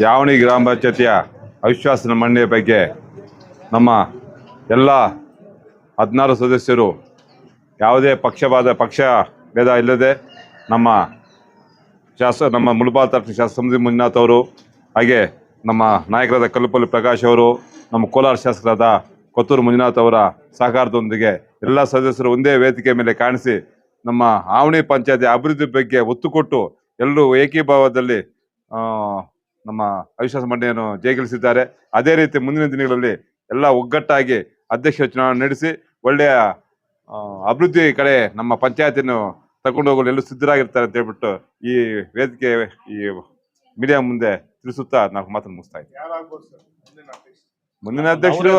ಯಾವಣಿ ಗ್ರಾಮ ಪಂಚಾಯತಿಯ ಅವಿಶ್ವಾಸ ಮಂಡನೆಯ ಬಗ್ಗೆ ನಮ್ಮ ಎಲ್ಲ ಹದಿನಾರು ಸದಸ್ಯರು ಯಾವುದೇ ಪಕ್ಷವಾದ ಪಕ್ಷ ಭೇದ ಇಲ್ಲದೆ ನಮ್ಮ ಶಾಸ, ನಮ್ಮ ಮುಲ್ಬಾಲ್ ತಾಲೂಕಿನ ಶಾಸಕ ಮಂಜುನಾಥ್ ಅವರು ಹಾಗೆ ನಮ್ಮ ನಾಯಕರಾದ ಕಲ್ಲುಪಲ್ಲಿ ಪ್ರಕಾಶ್ ಅವರು, ನಮ್ಮ ಕೋಲಾರ ಶಾಸಕರಾದ ಕೊತ್ತೂರು ಮಂಜುನಾಥ್ ಅವರ ಸಹಕಾರದೊಂದಿಗೆ ಎಲ್ಲ ಸದಸ್ಯರು ಒಂದೇ ವೇದಿಕೆ ಮೇಲೆ ಕಾಣಿಸಿ ನಮ್ಮ ಆವಣಿ ಪಂಚಾಯತಿ ಅಭಿವೃದ್ಧಿ ಬಗ್ಗೆ ಒತ್ತು ಕೊಟ್ಟು ಎಲ್ಲರೂ ಏಕೀಭಾವದಲ್ಲಿ ನಮ್ಮ ಅವಿಶ್ವಾಸ ಮಂಡನೆಯನ್ನು ಜಯಗಳಿಸಿದ್ದಾರೆ ಅದೇ ರೀತಿ ಮುಂದಿನ ದಿನಗಳಲ್ಲಿ ಎಲ್ಲ ಒಗ್ಗಟ್ಟಾಗಿ ಅಧ್ಯಕ್ಷ ಚುನಾವಣೆ ನಡೆಸಿ ಒಳ್ಳೆಯ ಅಭಿವೃದ್ಧಿ ಕಡೆ ನಮ್ಮ ಪಂಚಾಯತಿಯನ್ನು ತಗೊಂಡು ಹೋಗಲು ಎಲ್ಲೂ ಸಿದ್ಧರಾಗಿರ್ತಾರೆ ಅಂತ ಹೇಳ್ಬಿಟ್ಟು ಈ ವೇದಿಕೆ ಈ ಮೀಡಿಯಾ ಮುಂದೆ ತಿಳಿಸುತ್ತಾ ನಾವು ಮಾತನ್ನು ಮುಗಿಸ್ತಾ ಇದ್ದೀವಿ. ಮುಂದಿನ ಅಧ್ಯಕ್ಷರು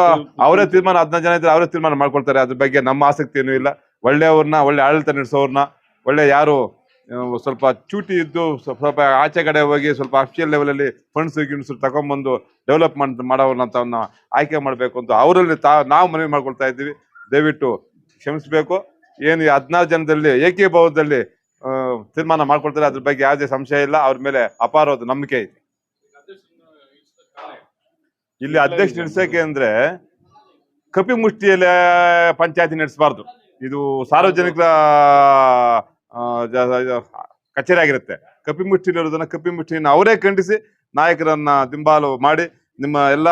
ಅವರೇ ತೀರ್ಮಾನ ಹದಿನೈದು ಜನ ಇದ್ರೆ ಅವರೇ ತೀರ್ಮಾನ ಮಾಡ್ಕೊಳ್ತಾರೆ. ಅದ್ರ ಬಗ್ಗೆ ನಮ್ಮ ಆಸಕ್ತಿ ಏನೂ ಇಲ್ಲ. ಒಳ್ಳೆಯವ್ರನ್ನ ಒಳ್ಳೆ ಆಡಳಿತ ನಡೆಸೋರ್ನ ಒಳ್ಳೆ ಯಾರು ಸ್ವಲ್ಪ ಚೂಟಿ ಇದ್ದು ಸ್ವಲ್ಪ ಆಚೆ ಕಡೆ ಹೋಗಿ ಸ್ವಲ್ಪ ಅಫಿಷಿಯಲ್ ಲೆವೆಲಲ್ಲಿ ಫಂಡ್ಸ್ ಗಿಂಡ್ಸ್ ತಗೊಂಡ್ಬಂದು ಮಾಡೋವ್ರನ್ನ ಅಂತವನ್ನ ಆಯ್ಕೆ ಮಾಡಬೇಕು ಅಂತ ಅವರಲ್ಲಿ ತಾ, ನಾವು ಮನವಿ ಮಾಡ್ಕೊಳ್ತಾ ಇದ್ದೀವಿ. ದಯವಿಟ್ಟು ಕ್ಷಮಿಸಬೇಕು. ಏನು ಹದಿನಾರು ಜನದಲ್ಲಿ ಏಕೀಭಾವದಲ್ಲಿ ತೀರ್ಮಾನ ಮಾಡ್ಕೊಳ್ತಾರೆ ಅದ್ರ ಬಗ್ಗೆ ಯಾವುದೇ ಸಂಶಯ ಇಲ್ಲ. ಅವ್ರ ಮೇಲೆ ಅಪಾರವಾದ ನಂಬಿಕೆ ಇದೆ. ಇಲ್ಲಿ ಅಧ್ಯಕ್ಷ ನಡೆಸೋಕೆ ಅಂದ್ರೆ ಕಪಿ ಮುಷ್ಟಿಯಲ್ಲಿ ಪಂಚಾಯತಿ ನಡೆಸಬಾರ್ದು. ಇದು ಸಾರ್ವಜನಿಕರ ಕಚೇರಿ ಆಗಿರುತ್ತೆ. ಕಪಿ ಮುಷ್ಟಿಲಿರೋದನ್ನ ಕಪಿ ಮುಷ್ಟಿಯನ್ನು ಅವರೇ ಖಂಡಿಸಿ ನಾಯಕರನ್ನ ದಿಂಬಾಲು ಮಾಡಿ ನಿಮ್ಮ ಎಲ್ಲ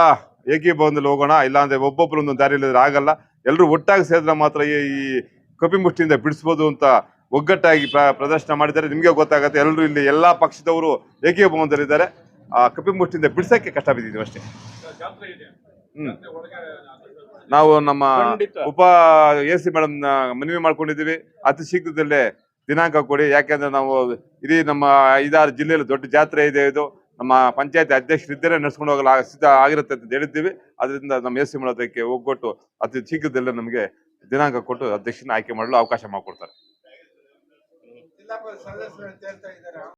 ಏಕೀಭವನದಲ್ಲಿ ಹೋಗೋಣ ಇಲ್ಲಾಂದ್ರೆ ಒಬ್ಬೊಬ್ರು ಒಂದೊಂದು ಇಲ್ಲದ್ರೆ ಆಗಲ್ಲ. ಎಲ್ಲರೂ ಒಟ್ಟಾಗಿ ಸೇರಿದ್ರೆ ಮಾತ್ರ ಈ ಕಪಿ ಮುಷ್ಟಿಯಿಂದ ಬಿಡಿಸ್ಬೋದು ಅಂತ ಒಗ್ಗಟ್ಟಾಗಿ ಪ್ರ- ಪ್ರದರ್ಶನ ಮಾಡಿದ್ದಾರೆ. ನಿಮಗೆ ಗೊತ್ತಾಗತ್ತೆ ಎಲ್ಲರೂ ಇಲ್ಲಿ ಎಲ್ಲಾ ಪಕ್ಷದವರು ಏಕೀಭವನದಲ್ಲಿದ್ದಾರೆ ಆ ಕಪಿ ಮುಷ್ಟಿಯಿಂದ ಬಿಡಿಸಕ್ಕೆ ಕಷ್ಟ ಬಿದ್ದಿದ್ದೀವಿ ಅಷ್ಟೇ. ಹ್ಮ್. ನಾವು ನಮ್ಮ. ಉಪ ಎ ಸಿ ಮೇಡಮ್ ಮನವಿ ಮಾಡ್ಕೊಂಡಿದ್ದೀವಿ. ಅತಿ ಶೀಘ್ರದಲ್ಲೇ ದಿನಾಂಕ ಕೊಡಿ. ಯಾಕೆಂದ್ರೆ ನಾವು ಇಡೀ ನಮ್ಮ ಐದಾರು ಜಿಲ್ಲೆಯಲ್ಲಿ ದೊಡ್ಡ ಜಾತ್ರೆ ಇದೆ ಇದು. ನಮ್ಮ ಪಂಚಾಯತ್ ಅಧ್ಯಕ್ಷರು ಇದ್ದರೆ ನಡೆಸ್ಕೊಂಡು ಹೋಗಲು ಸಿದ್ಧ ಆಗಿರುತ್ತೆ ಅಂತ ಹೇಳಿದ್ದೀವಿ. ಅದರಿಂದ ನಮ್ಮ ಎಸ್ ಸಿ ಮಾಡೋದಕ್ಕೆ ಒಗ್ಗೊಟ್ಟು ಅತಿ ಶೀಘ್ರದಲ್ಲೇ ನಮಗೆ ದಿನಾಂಕ ಕೊಟ್ಟು ಅಧ್ಯಕ್ಷನ ಆಯ್ಕೆ ಮಾಡಲು ಅವಕಾಶ ಮಾಡಿಕೊಡ್ತಾರೆ.